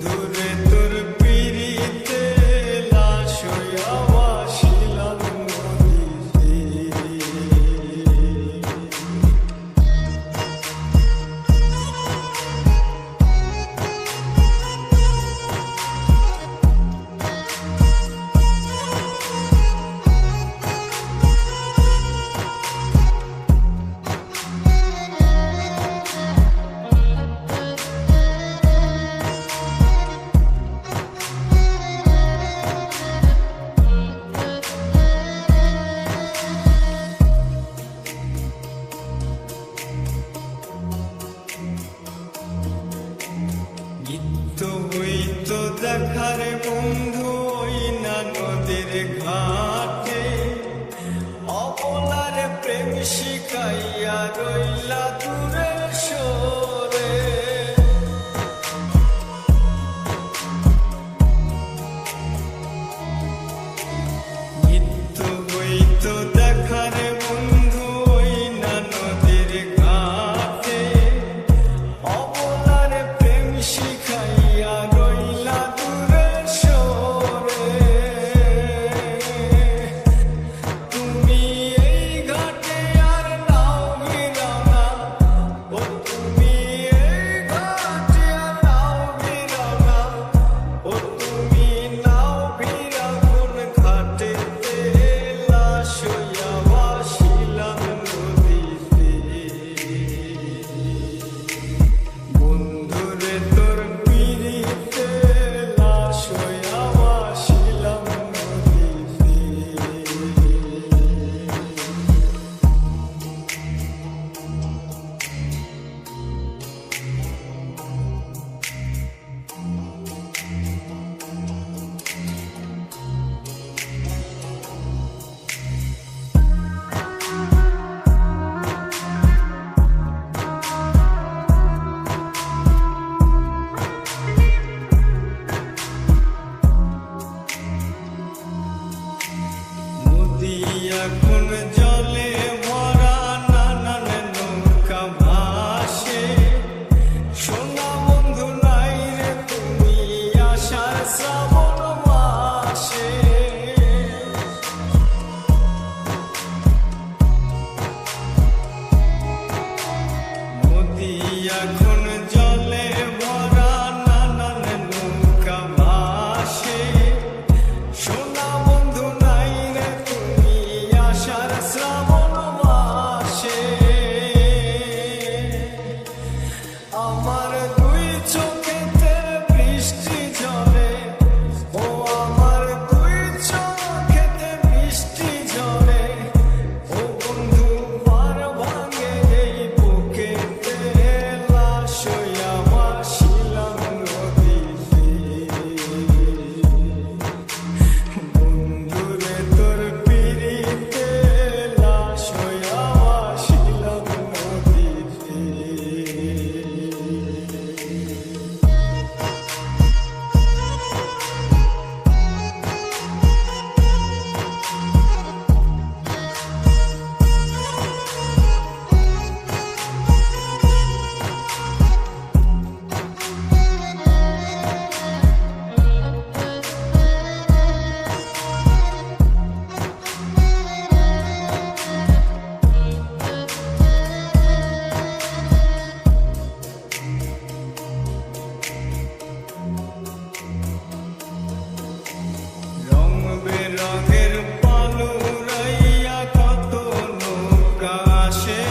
Dure. দেখার বন্ধু না নদীর ঘাটে। অপলার প্রেম শিখাইয়া রইলা দূরে। এখন যা watching.